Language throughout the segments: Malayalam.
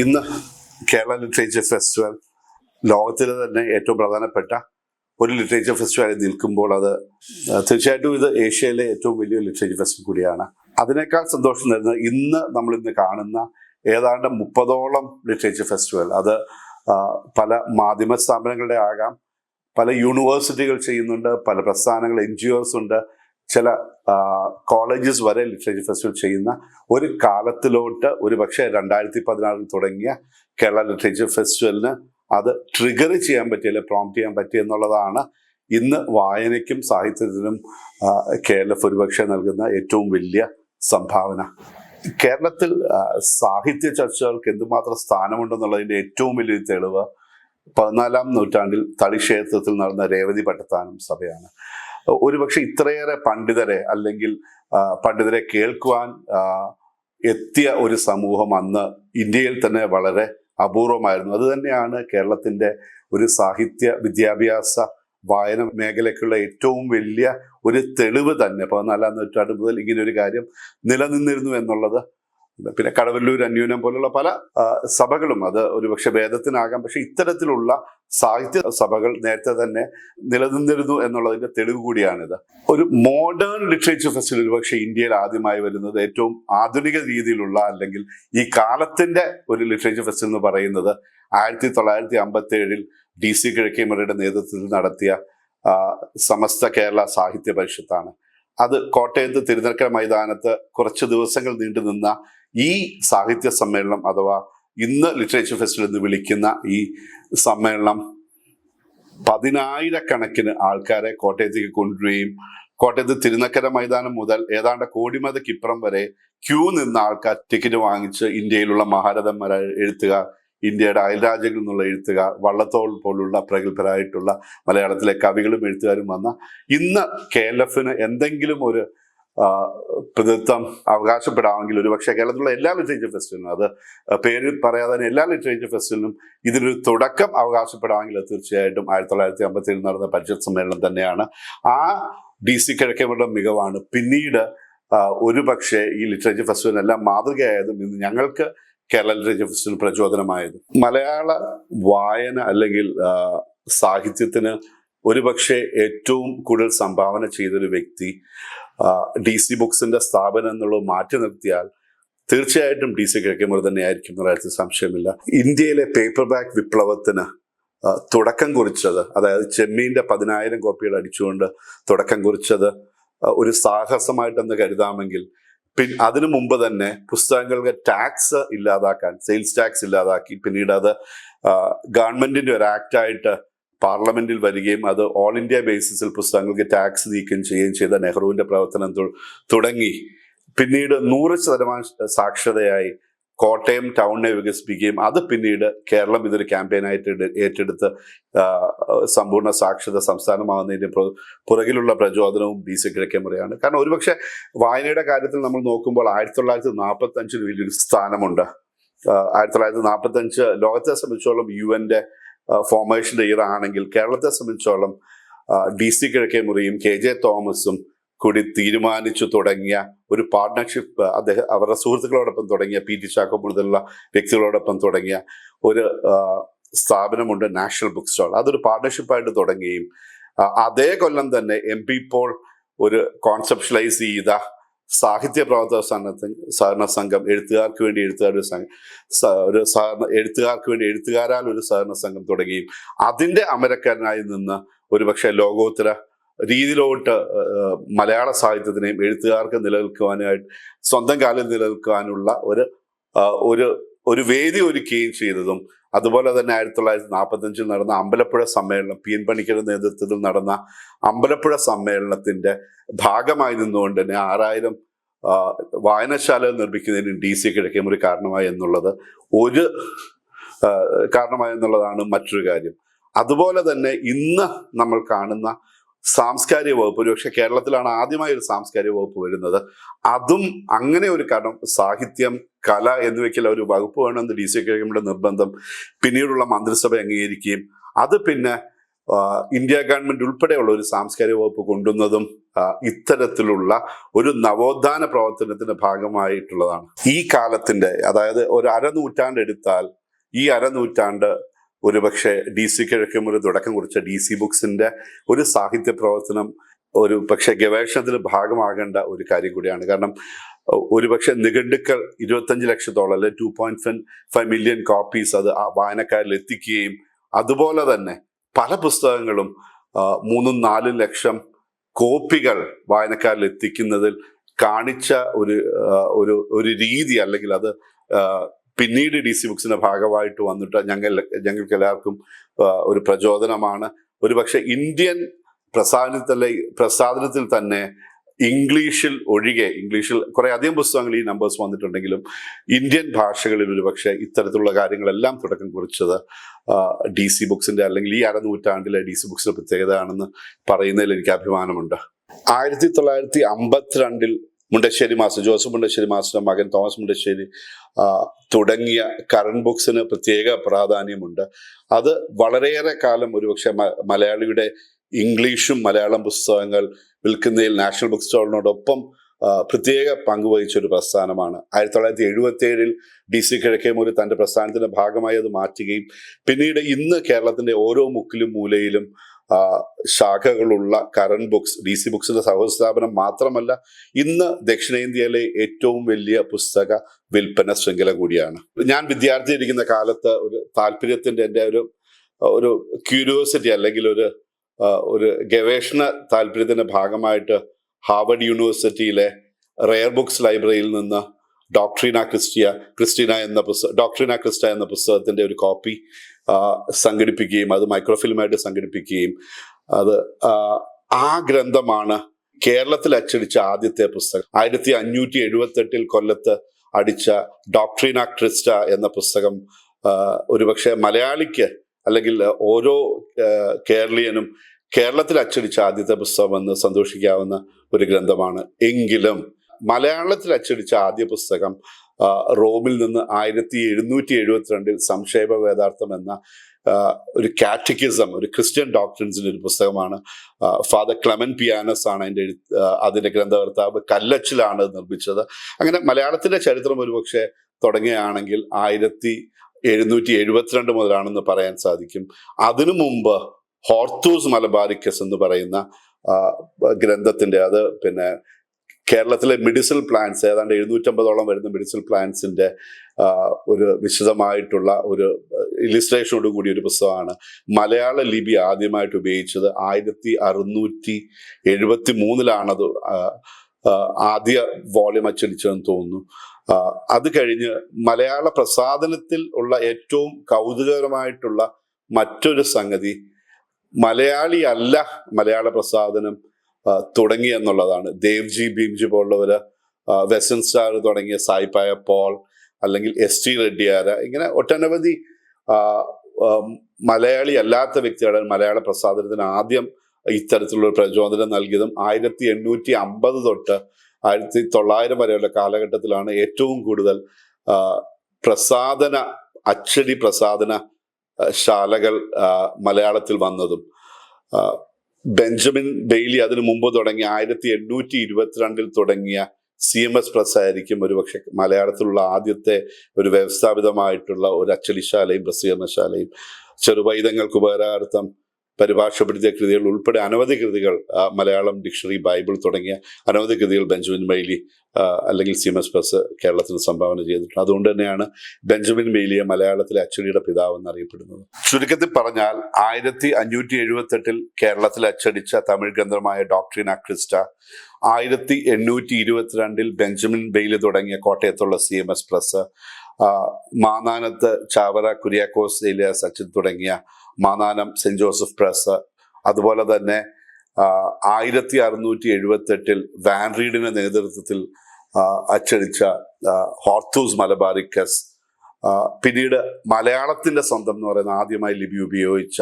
ഇന്ന് കേരള ലിറ്ററേച്ചർ ഫെസ്റ്റിവൽ ലോകത്തിലെ തന്നെ ഏറ്റവും പ്രധാനപ്പെട്ട ഒരു ലിറ്ററേച്ചർ ഫെസ്റ്റിവലായി നിൽക്കുമ്പോൾ അത് തീർച്ചയായിട്ടും ഇത് ഏഷ്യയിലെ ഏറ്റവും വലിയ ലിറ്ററേച്ചർ ഫെസ്റ്റിവൽ കൂടിയാണ്. അതിനേക്കാൾ സന്തോഷം തരുന്നത് ഇന്ന് നമ്മൾ ഇന്ന് കാണുന്ന ഏതാണ്ട് മുപ്പതോളം ലിറ്ററേച്ചർ ഫെസ്റ്റിവൽ. അത് പല മാധ്യമ സ്ഥാപനങ്ങളുടെ ആകാം പല യൂണിവേഴ്സിറ്റികൾ ചെയ്യുന്നുണ്ട് പല പ്രസ്ഥാനങ്ങൾ എൻ ജി ഒസ് ഉണ്ട് ചില കോളേജസ് വരെ ലിറ്ററേച്ചർ ഫെസ്റ്റിവൽ ചെയ്യുന്ന ഒരു കാലത്തിലോട്ട് ഒരു പക്ഷേ രണ്ടായിരത്തി പതിനാറിൽ തുടങ്ങിയ കേരള ലിറ്ററേച്ചർ ഫെസ്റ്റിവലിന് അത് ട്രിഗർ ചെയ്യാൻ പറ്റിയ അല്ലെ പ്രോംപ്റ്റ് ചെയ്യാൻ പറ്റി എന്നുള്ളതാണ് ഇന്ന് വായനയ്ക്കും സാഹിത്യത്തിനും കേരള ഒരുപക്ഷെ നൽകുന്ന ഏറ്റവും വലിയ സംഭാവന. കേരളത്തിൽ സാഹിത്യ ചർച്ചകൾക്ക് എന്തുമാത്രം സ്ഥാനമുണ്ടെന്നുള്ളതിന്റെ ഏറ്റവും വലിയൊരു തെളിവ് പതിനാലാം നൂറ്റാണ്ടിൽ തളിക്ഷേത്രത്തിൽ നടന്ന രേവതി പട്ടത്താനം സഭയാണ്. ഒരുപക്ഷെ ഇത്രയേറെ പണ്ഡിതരെ അല്ലെങ്കിൽ പണ്ഡിതരെ കേൾക്കുവാൻ എത്തിയ ഒരു സമൂഹം അന്ന് ഇന്ത്യയിൽ തന്നെ വളരെ അപൂർവമായിരുന്നു. അത് തന്നെയാണ് കേരളത്തിന്റെ ഒരു സാഹിത്യ വിദ്യാഭ്യാസ വായന മേഖലയ്ക്കുള്ള ഏറ്റവും വലിയ ഒരു തെളിവ് തന്നെ. പതിനാലാം നൂറ്റാണ്ട് മുതൽ ഇങ്ങനെ ഒരു കാര്യം നിലനിന്നിരുന്നു എന്നുള്ളത് പിന്നെ കടവല്ലൂർ അന്യൂനം പോലുള്ള പല സഭകളും അത് ഒരുപക്ഷെ വേദത്തിനാകാം. പക്ഷെ ഇത്തരത്തിലുള്ള സാഹിത്യ സഭകൾ നേരത്തെ തന്നെ നിലനിന്നിരുന്നു എന്നുള്ളതിന്റെ തെളിവ് കൂടിയാണിത്. ഒരു മോഡേൺ ലിറ്ററേച്ചർ ഫെസ്റ്റിവൽ ഒരുപക്ഷെ ഇന്ത്യയിൽ ആദ്യമായി വരുന്നത് ഏറ്റവും ആധുനിക രീതിയിലുള്ള അല്ലെങ്കിൽ ഈ കാലത്തിന്റെ ഒരു ലിറ്ററേച്ചർ ഫെസ്റ്റിവൽ എന്ന് പറയുന്നത് ആയിരത്തി തൊള്ളായിരത്തി അമ്പത്തി ഏഴിൽ ഡി സി കിഴക്കേമറയുടെ നേതൃത്വത്തിൽ നടത്തിയ സമസ്ത കേരള സാഹിത്യ പരിഷത്താണ്. അത് കോട്ടയത്ത് തിരുനക്കര മൈതാനത്ത് കുറച്ച് ദിവസങ്ങൾ നീണ്ടു നിന്ന ഈ സാഹിത്യ സമ്മേളനം അഥവാ ഇന്ന് ലിറ്ററേച്ചർ ഫെസ്റ്റിവൽ എന്ന് വിളിക്കുന്ന ഈ സമ്മേളനം പതിനായിരക്കണക്കിന് ആൾക്കാരെ കോട്ടയത്തേക്ക് കൊണ്ടുവരികയും കോട്ടയത്ത് തിരുനക്കര മൈതാനം മുതൽ ഏതാണ്ട് കോടിമതക്കിപ്പുറം വരെ ക്യൂ നിന്ന ആൾക്കാർ ടിക്കറ്റ് വാങ്ങിച്ച് ഇന്ത്യയിലുള്ള മഹാരഥന്മാരായ എഴുത്തുകാർ ഇന്ത്യയുടെ അയൽരാജ്യങ്ങളിൽ നിന്നുള്ള എഴുത്തുകാർ വള്ളത്തോൾ പോലുള്ള പ്രഗത്ഭരായിട്ടുള്ള മലയാളത്തിലെ കവികളും എഴുത്തുകാരും വന്ന ഇന്ന് കെ എന്തെങ്കിലും ഒരു ആ, പ്രതിത്വം അവകാശപ്പെടാമെങ്കിൽ ഒരു പക്ഷേ കേരളത്തിലുള്ള എല്ലാ ലിറ്ററേച്ചർ ഫെസ്റ്റിവലിനും അത് പേര് പറയാതെ തന്നെ എല്ലാ ലിറ്ററേച്ചർ ഫെസ്റ്റിവലിനും ഇതിനൊരു തുടക്കം അവകാശപ്പെടാമെങ്കിൽ തീർച്ചയായിട്ടും ആയിരത്തി തൊള്ളായിരത്തി അമ്പത്തി നടന്ന പരിഷത്ത് സമ്മേളനം തന്നെയാണ്. ആ ഡി സി കിഴക്കേമരുടെ മികവാണ്. പിന്നീട് ഒരു പക്ഷേ ഈ ലിറ്ററേച്ചർ ഫെസ്റ്റിവലിനെല്ലാം മാതൃകയായതും ഇന്ന് ഞങ്ങൾക്ക് കേരള ലിറ്ററേച്ചർ ഫെസ്റ്റിവൽ പ്രചോദനമായത്. മലയാള വായന അല്ലെങ്കിൽ സാഹിത്യത്തിന് ഒരുപക്ഷെ ഏറ്റവും കൂടുതൽ സംഭാവന ചെയ്തൊരു വ്യക്തി ഡി സി ബുക്സിന്റെ സ്ഥാപനം എന്നുള്ളത് മാറ്റി നിർത്തിയാൽ തീർച്ചയായിട്ടും ഡി സി തന്നെ തന്നെയായിരിക്കും എന്നുള്ള കാര്യത്തിൽ സംശയമില്ല. ഇന്ത്യയിലെ പേപ്പർ ബാക്ക് വിപ്ലവത്തിന് തുടക്കം കുറിച്ചത് അതായത് ചെമ്മീന്റെ പതിനായിരം കോപ്പികൾ അടിച്ചുകൊണ്ട് തുടക്കം കുറിച്ചത് ഒരു സാഹസമായിട്ടെന്ന് കരുതാമെങ്കിൽ പിൻ അതിനു മുമ്പ് തന്നെ പുസ്തകങ്ങൾക്ക് ടാക്സ് ഇല്ലാതാക്കാൻ സെയിൽസ് ടാക്സ് ഇല്ലാതാക്കി പിന്നീട് അത് ഗവൺമെന്റിന്റെ ഒരു ആക്ടായിട്ട് പാർലമെന്റിൽ വരികയും അത് ഓൾ ഇന്ത്യ ബേസിസിൽ പുസ്തകങ്ങൾക്ക് ടാക്സ് നീക്കം ചെയ്യുകയും ചെയ്ത നെഹ്റുവിന്റെ പ്രവർത്തനം തുടങ്ങി. പിന്നീട് നൂറ് ശതമാനം സാക്ഷരതയായി കോട്ടയം ടൗണിനെ വികസിപ്പിക്കുകയും അത് പിന്നീട് കേരളം ഇതൊരു ക്യാമ്പയിനായിട്ട് ഏറ്റെടുത്ത് സമ്പൂർണ സാക്ഷരത സംസ്ഥാനമാകുന്നതിന്റെ പുറ- പുറകിലുള്ള പ്രചോദനവും ബി സി കിഴക്കേമുറയാണ് കാരണം ഒരുപക്ഷെ വായനയുടെ കാര്യത്തിൽ നമ്മൾ നോക്കുമ്പോൾ ആയിരത്തി തൊള്ളായിരത്തി നാൽപ്പത്തഞ്ചിൽ വലിയൊരു സ്ഥാനമുണ്ട്. ആയിരത്തി തൊള്ളായിരത്തി നാൽപ്പത്തഞ്ച് ലോകത്തെ സംബന്ധിച്ചോളം യു എന്റെ ഫോർമേഷന്റെ ഇയർ ആണെങ്കിൽ കേരളത്തെ സംബന്ധിച്ചോളം ഡി സി കിഴക്കേ മുറിയും കെ ജെ തോമസും കൂടി തീരുമാനിച്ചു തുടങ്ങിയ ഒരു പാർട്ട്ണർഷിപ്പ് അദ്ദേഹം അവരുടെ സുഹൃത്തുക്കളോടൊപ്പം തുടങ്ങിയ പി ടി ചാക്കോ മുതലുള്ള വ്യക്തികളോടൊപ്പം തുടങ്ങിയ ഒരു സ്ഥാപനമുണ്ട് നാഷണൽ ബുക്ക് സ്റ്റാൾ അതൊരു പാർട്ട്ണർഷിപ്പായിട്ട് തുടങ്ങുകയും അതേ കൊല്ലം തന്നെ എം പി പോൾ ഒരു കോൺസെപ്ഷലൈസ് ചെയ്ത സാഹിത്യ പ്രവർത്തക സംഘത്തിന് സഹകരണ സംഘം എഴുത്തുകാർക്ക് വേണ്ടി എഴുത്തുകാരുടെ സംഘം ഒരു സഹകരണ എഴുത്തുകാർക്ക് വേണ്ടി എഴുത്തുകാരാൽ ഒരു സഹകരണ സംഘം തുടങ്ങിയും അതിന്റെ അമരക്കാരനായി നിന്ന് ഒരുപക്ഷെ ലോകോത്തര രീതിയിലോട്ട് മലയാള സാഹിത്യത്തിനെയും എഴുത്തുകാർക്ക് നിലനിൽക്കുവാനായിട്ട് സ്വന്തം കാലിൽ നിലനിൽക്കുവാനുള്ള ഒരു ഒരു ഒരു വേദി ഒരുക്കുകയും ചെയ്തതും അതുപോലെ തന്നെ ആയിരത്തി തൊള്ളായിരത്തി നാൽപ്പത്തി അഞ്ചിൽ നടന്ന അമ്പലപ്പുഴ സമ്മേളനം പി എൻ പണിക്കരുടെ നേതൃത്വത്തിൽ നടന്ന അമ്പലപ്പുഴ സമ്മേളനത്തിന്റെ ഭാഗമായി നിന്നുകൊണ്ട് തന്നെ ആറായിരം വായനശാല നിർമ്മിക്കുന്നതിന് ഡി സി കിഴക്കേമുറി കാരണമായി എന്നുള്ളത് ഒരു കാരണമായി എന്നുള്ളതാണ് മറ്റൊരു കാര്യം. അതുപോലെ തന്നെ ഇന്ന് നമ്മൾ കാണുന്ന സാംസ്കാരിക വകുപ്പ്. ഒരുപക്ഷെ കേരളത്തിലാണ് ആദ്യമായി ഒരു സാംസ്കാരിക വകുപ്പ് വരുന്നത്. അതും അങ്ങനെ ഒരു കാരണം സാഹിത്യം കല എന്നിവയ്ക്കുള്ള ഒരു വകുപ്പ് വേണമെന്ന് ഡി സി കഴിയുമ്പോൾ നിർബന്ധം പിന്നീടുള്ള മന്ത്രിസഭ അംഗീകരിക്കുകയും അത് പിന്നെ ഇന്ത്യ ഗവൺമെന്റ് ഉൾപ്പെടെയുള്ള ഒരു സാംസ്കാരിക വകുപ്പ് കൊണ്ടുവന്നതും ഇത്തരത്തിലുള്ള ഒരു നവോത്ഥാന പ്രവർത്തനത്തിന്റെ ഭാഗമായിട്ടുള്ളതാണ്. ഈ കാലത്തിന്റെ അതായത് ഒരു അരനൂറ്റാണ്ട് എടുത്താൽ ഈ അരനൂറ്റാണ്ട് ഒരുപക്ഷെ ഡി സി കിഴക്കും ഒരു തുടക്കം കുറിച്ച ഡി സി ബുക്സിന്റെ ഒരു സാഹിത്യ പ്രവർത്തനം ഒരു പക്ഷെ ഗവേഷണത്തിന് ഭാഗമാകേണ്ട ഒരു കാര്യം കൂടിയാണ്. കാരണം ഒരുപക്ഷെ നിഘണ്ടുക്കൾ ഇരുപത്തഞ്ച് ലക്ഷത്തോളം അല്ലെ two point five million copies അത് ആ വായനക്കാരിൽ എത്തിക്കുകയും അതുപോലെ തന്നെ പല പുസ്തകങ്ങളും മൂന്നും നാലും ലക്ഷം കോപ്പികൾ വായനക്കാരിൽ എത്തിക്കുന്നതിൽ കാണിച്ച ഒരു ഒരു രീതി അല്ലെങ്കിൽ അത് പിന്നീട് ഡി സി ബുക്സിന്റെ ഭാഗമായിട്ട് വന്നിട്ട് ഞങ്ങൾ ഞങ്ങൾക്ക് എല്ലാവർക്കും ഒരു പ്രചോദനമാണ്. ഒരുപക്ഷെ ഇന്ത്യൻ പ്രസാദനത്തിലെ പ്രസാദനത്തിൽ തന്നെ ഇംഗ്ലീഷിൽ ഒഴികെ ഇംഗ്ലീഷിൽ കുറെ അധികം പുസ്തകങ്ങൾ ഈ നമ്പേഴ്സ് വന്നിട്ടുണ്ടെങ്കിലും ഇന്ത്യൻ ഭാഷകളിൽ ഒരുപക്ഷെ ഇത്തരത്തിലുള്ള കാര്യങ്ങളെല്ലാം തുടക്കം കുറിച്ചത് ഡി സി ബുക്സിന്റെ അല്ലെങ്കിൽ ഈ അരനൂറ്റാണ്ടിലെ ഡി സി ബുക്സിന്റെ പ്രത്യേകതയാണെന്ന് പറയുന്നതിൽ എനിക്ക് അഭിമാനമുണ്ട്. ആയിരത്തി തൊള്ളായിരത്തി അമ്പത്തിരണ്ടിൽ Mundassery master Joseph Mundassery master മകൻ തോമസ് മുണ്ടശ്ശേരി തുടങ്ങിയ കറണ്ട് ബുക്സിന് പ്രത്യേക പ്രാധാന്യമുണ്ട്. അത് വളരെയേറെ കാലം ഒരുപക്ഷെ മലയാളിയുടെ ഇംഗ്ലീഷും മലയാളം പുസ്തകങ്ങൾ വിൽക്കുന്നതിൽ നാഷണൽ ബുക്ക് സ്റ്റോളിനോടൊപ്പം പ്രത്യേക പങ്കുവഹിച്ച ഒരു പ്രസ്ഥാനമാണ്. ആയിരത്തി തൊള്ളായിരത്തി എഴുപത്തി ഏഴിൽ ഡി സി കിഴക്കേമൂര് തന്റെ പ്രസ്ഥാനത്തിന്റെ ഭാഗമായി അത് മാറ്റുകയും പിന്നീട് ഇന്ന് കേരളത്തിന്റെ ഓരോ മുക്കിലും മൂലയിലും ശാഖകളുള്ള കറണ്ട് ബുക്സ് ഡി സി ബുക്സിന്റെ സഹസ്ഥാപനം മാത്രമല്ല ഇന്ന് ദക്ഷിണേന്ത്യയിലെ ഏറ്റവും വലിയ പുസ്തക വിൽപ്പന ശൃംഖല കൂടിയാണ്. ഞാൻ വിദ്യാർത്ഥി ഇരിക്കുന്ന കാലത്ത് ഒരു താല്പര്യത്തിന്റെ എന്റെ ഒരു ഒരു ക്യൂരിയോസിറ്റി അല്ലെങ്കിൽ ഒരു ഒരു ഗവേഷണ താല്പര്യത്തിന്റെ ഭാഗമായിട്ട് ഹാർവർഡ് യൂണിവേഴ്സിറ്റിയിലെ റെയർ ബുക്സ് ലൈബ്രറിയിൽ നിന്ന് ഡോക്ട്രീന ക്രിസ്റ്റിയ ക്രിസ്റ്റീന എന്ന പുസ്തകം ഡോക്ട്രീന ക്രിസ്റ്റ എന്ന പുസ്തകത്തിന്റെ ഒരു കോപ്പി സംഘടിപ്പിക്കുകയും അത് മൈക്രോഫിലിമായിട്ട് സംഘടിപ്പിക്കുകയും അത് ആ, ഗ്രന്ഥമാണ് കേരളത്തിൽ അച്ചടിച്ച ആദ്യത്തെ പുസ്തകം. ആയിരത്തി അഞ്ഞൂറ്റി എഴുപത്തി എട്ടിൽ കൊല്ലത്ത് അടിച്ച ഡോക്ട്രീന ക്രിസ്റ്റ എന്ന പുസ്തകം ഒരുപക്ഷെ മലയാളിക്ക് അല്ലെങ്കിൽ ഓരോ കേരളീയനും കേരളത്തിൽ അച്ചടിച്ച ആദ്യത്തെ പുസ്തകമെന്ന് സന്തോഷിക്കാവുന്ന ഒരു ഗ്രന്ഥമാണ് എങ്കിലും മലയാളത്തിൽ അച്ചടിച്ച ആദ്യ പുസ്തകം റോമിൽ നിന്ന് ആയിരത്തി എഴുന്നൂറ്റി എഴുപത്തിരണ്ടിൽ സംക്ഷേപ വേദാർത്ഥം എന്ന ഒരു കാറ്റക്കിസം ഒരു ക്രിസ്ത്യൻ ഡോക്ടറിൻസിന്റെ ഒരു പുസ്തകമാണ്. ഫാദർ ക്ലമൻ പിയാനസ് ആണ് അതിന്റെ അതിന്റെ ഗ്രന്ഥകർത്താവ്. കല്ലച്ചിലാണ് നിർമ്മിച്ചത്. അങ്ങനെ മലയാളത്തിന്റെ ചരിത്രം ഒരുപക്ഷെ തുടങ്ങുകയാണെങ്കിൽ ആയിരത്തി എഴുന്നൂറ്റി എഴുപത്തിരണ്ട് മുതലാണെന്ന് പറയാൻ സാധിക്കും. അതിനു മുമ്പ് ഹോർത്തൂസ് മലബാരിക്കസ് എന്ന് പറയുന്ന ഗ്രന്ഥത്തിന്റെ അത് പിന്നെ കേരളത്തിലെ മെഡിസിൽ പ്ലാന്റ്സ് ഏതാണ്ട് എഴുന്നൂറ്റമ്പതോളം വരുന്ന മെഡിസിൽ പ്ലാന്റ്സിന്റെ ഒരു വിശദമായിട്ടുള്ള ഒരു ഇലിസ്ട്രേഷനോട് കൂടി ഒരു പുസ്തകമാണ് മലയാള ലിപി ആദ്യമായിട്ട് ഉപയോഗിച്ചത് ആയിരത്തി അറുന്നൂറ്റി എഴുപത്തി മൂന്നിലാണത് ആദ്യ വോളിയം അച്ചടിച്ചതെന്ന് തോന്നുന്നു. അത് കഴിഞ്ഞ് മലയാള പ്രസാദനത്തിൽ ഉള്ള ഏറ്റവും കൗതുകകരമായിട്ടുള്ള മറ്റൊരു സംഗതി മലയാളിയല്ല മലയാള പ്രസാദനം തുടങ്ങി എന്നുള്ളതാണ്. ദേവ്ജി ഭീംജി പോലുള്ളവർ ആ, വെസ്റ്റൻ സ്റ്റാർ തുടങ്ങിയ സായിപ്പായ പോൾ അല്ലെങ്കിൽ എസ് ടി റെഡ്ഡിയാര ഇങ്ങനെ ഒട്ടനവധി മലയാളി അല്ലാത്ത വ്യക്തികളാണ് മലയാള പ്രസാദനത്തിന് ആദ്യം ഇത്തരത്തിലുള്ള പ്രചോദനം നൽകിയതും ആയിരത്തി എണ്ണൂറ്റി അമ്പത് തൊട്ട് ആയിരത്തി തൊള്ളായിരം വരെയുള്ള കാലഘട്ടത്തിലാണ് ഏറ്റവും കൂടുതൽ പ്രസാദന അച്ചടി പ്രസാദന ശാലകൾ മലയാളത്തിൽ വന്നതും. ബെഞ്ചമിൻ ബെയ്ലി അതിനു മുമ്പ് തുടങ്ങിയ ആയിരത്തി എണ്ണൂറ്റി ഇരുപത്തിരണ്ടിൽ തുടങ്ങിയ സി എം എസ് പ്രസ് ആയിരിക്കും ഒരുപക്ഷെ മലയാളത്തിലുള്ള ആദ്യത്തെ ഒരു വ്യവസ്ഥാപിതമായിട്ടുള്ള ഒരു അച്ചടിശാലയും പ്രസിദ്ധീകരണശാലയും ചെറുപൈതങ്ങൾക്ക് ഉപകാരാർത്ഥം പരിഭാഷപ്പെടുത്തിയ കൃതികൾ ഉൾപ്പെടെ അനവധി കൃതികൾ മലയാളം ഡിക്ഷണറി ബൈബിൾ തുടങ്ങിയ അനവധി കൃതികൾ ബെഞ്ചമിൻ മെയ്ലി അല്ലെങ്കിൽ സി എം എസ് കേരളത്തിന് സംഭാവന ചെയ്തിട്ടുണ്ട്. അതുകൊണ്ട് തന്നെയാണ് ബെഞ്ചമിൻ മെയ്ലിയെ മലയാളത്തിലെ അച്ചടിയുടെ പിതാവ് എന്നറിയപ്പെടുന്നത്. ചുരുക്കത്തിൽ പറഞ്ഞാൽ ആയിരത്തി അഞ്ഞൂറ്റി എഴുപത്തി എട്ടിൽ കേരളത്തിൽ അച്ചടിച്ച തമിഴ് ഗ്രന്ഥമായ ഡോക്ടറിൻ അക്രിസ്റ്റ ആയിരത്തി എണ്ണൂറ്റി ഇരുപത്തിരണ്ടിൽ ബെഞ്ചമിൻ ബെയ്ലി തുടങ്ങിയ കോട്ടയത്തുള്ള സി എം എസ് പ്രസ് മാനാനത്ത് ചാവറ കുര്യാക്കോസ് ഏലിയാസ് അച്ഛൻ തുടങ്ങിയ മാന്നാനം സെന്റ് ജോസഫ് പ്രസ് അതുപോലെ തന്നെ ആയിരത്തി അറുന്നൂറ്റി എഴുപത്തെട്ടിൽ വാൻ റീഡിന്റെ നേതൃത്വത്തിൽ അച്ചടിച്ച ഹോർത്തൂസ് മലബാറിക്കസ് പിന്നീട് മലയാളത്തിന്റെ സ്വന്തം എന്ന് പറയുന്ന ആദ്യമായി ലിപി ഉപയോഗിച്ച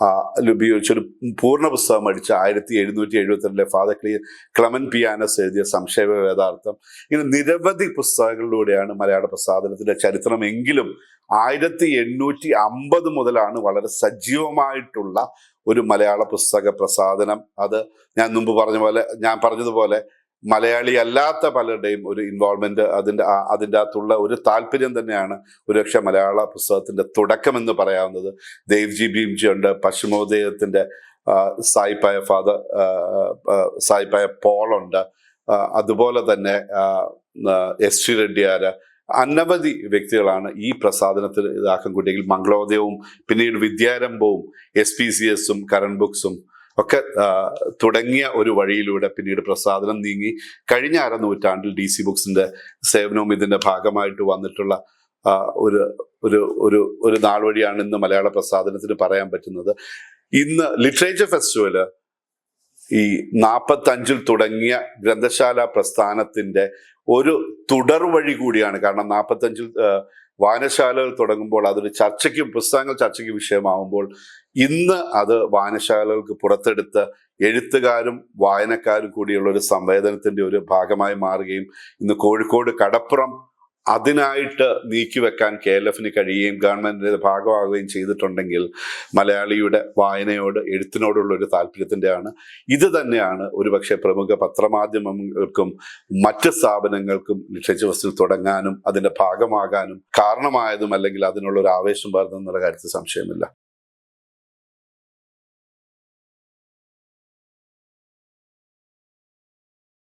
ആ, ലിപി ഉപയോഗിച്ച ഒരു പൂർണ പുസ്തകം അടിച്ച ആയിരത്തി എഴുന്നൂറ്റി എഴുപത്തിരണ്ടിലെ ഫാദർ ക്ലീ ക്ലമൻ പിയാനസ് എഴുതിയ സംക്ഷേപ വേദാർത്ഥം. ഇങ്ങനെ നിരവധി പുസ്തകങ്ങളിലൂടെയാണ് മലയാള പ്രസാദനത്തിന്റെ ചരിത്രമെങ്കിലും ആയിരത്തി എണ്ണൂറ്റി അമ്പത് മുതലാണ് വളരെ സജീവമായിട്ടുള്ള ഒരു മലയാള പുസ്തക പ്രസാദനം അത് ഞാൻ മുമ്പ് പറഞ്ഞ പോലെ ഞാൻ പറഞ്ഞതുപോലെ മലയാളി അല്ലാത്ത പലരുടെയും ഒരു ഇൻവോൾവ്മെന്റ് അതിന്റെ അതിന്റെ അകത്തുള്ള ഒരു താല്പര്യം തന്നെയാണ് ഒരുപക്ഷെ മലയാള പുസ്തകത്തിന്റെ തുടക്കം എന്ന് പറയാവുന്നത്. ദേവ്ജി ഭീംജി ഉണ്ട് പശ്ചിമോദയത്തിന്റെ സായിപ്പായ ഫാദർ സായിപ്പായ പോളുണ്ട് അതുപോലെ തന്നെ എസ് ടി റെഡ്ഡിയാര് അനവധി വ്യക്തികളാണ് ഈ പ്രസാദനത്തിൽ ഇതാക്കാൻ കൂട്ടിയെങ്കിൽ മംഗളോദയവും പിന്നീട് വിദ്യാരംഭവും എസ് പി സി എസും കരൺ ബുക്സും ഒക്കെ തുടങ്ങിയ ഒരു വഴിയിലൂടെ പിന്നീട് പ്രസാദനം നീങ്ങി കഴിഞ്ഞ അര നൂറ്റാണ്ടിൽ ഡി സി ബുക്സിന്റെ സേവനവും ഇതിന്റെ ഭാഗമായിട്ട് വന്നിട്ടുള്ള ഒരു ഒരു ഒരു ഒരു നാൾ വഴിയാണ് ഇന്ന് മലയാള പ്രസാദനത്തിന് പറയാൻ പറ്റുന്നത്. ഇന്ന് ലിറ്ററേച്ചർ ഫെസ്റ്റിവൽ ഈ നാൽപ്പത്തഞ്ചിൽ തുടങ്ങിയ ഗ്രന്ഥശാല പ്രസ്ഥാനത്തിന്റെ ഒരു തുടർ വഴി കൂടിയാണ്. കാരണം നാൽപ്പത്തഞ്ചിൽ വായനശാലകൾ തുടങ്ങുമ്പോൾ അതൊരു ചർച്ചയ്ക്കും പുസ്തകങ്ങൾ ചർച്ചയ്ക്ക് വിഷയമാവുമ്പോൾ ഇന്ന് അത് വായനശാലകൾക്ക് പുറത്തെടുത്ത് എഴുത്തുകാരും വായനക്കാരും കൂടിയുള്ള ഒരു സംവേദനത്തിന്റെ ഒരു ഭാഗമായി മാറുകയും ഇന്ന് കോഴിക്കോട് കടപ്പുറം അതിനായിട്ട് നീക്കിവെക്കാൻ കെ എൽ എഫിന് കഴിയുകയും ഗവൺമെന്റിന്റെ ഭാഗമാകുകയും ചെയ്തിട്ടുണ്ടെങ്കിൽ മലയാളിയുടെ വായനയോട് എഴുത്തിനോടുള്ള ഒരു താല്പര്യത്തിന്റെയാണ് ഇത് തന്നെയാണ് ഒരുപക്ഷെ പ്രമുഖ പത്രമാധ്യമങ്ങൾക്കും മറ്റ് സ്ഥാപനങ്ങൾക്കും ലിറ്ററേച്ചർ ഫെസ്റ്റിൽ തുടങ്ങാനും അതിന്റെ ഭാഗമാകാനും കാരണമായതും അല്ലെങ്കിൽ അതിനുള്ള ഒരു ആവേശം പകർന്നെന്നുള്ള കാര്യത്തിൽ സംശയമില്ല.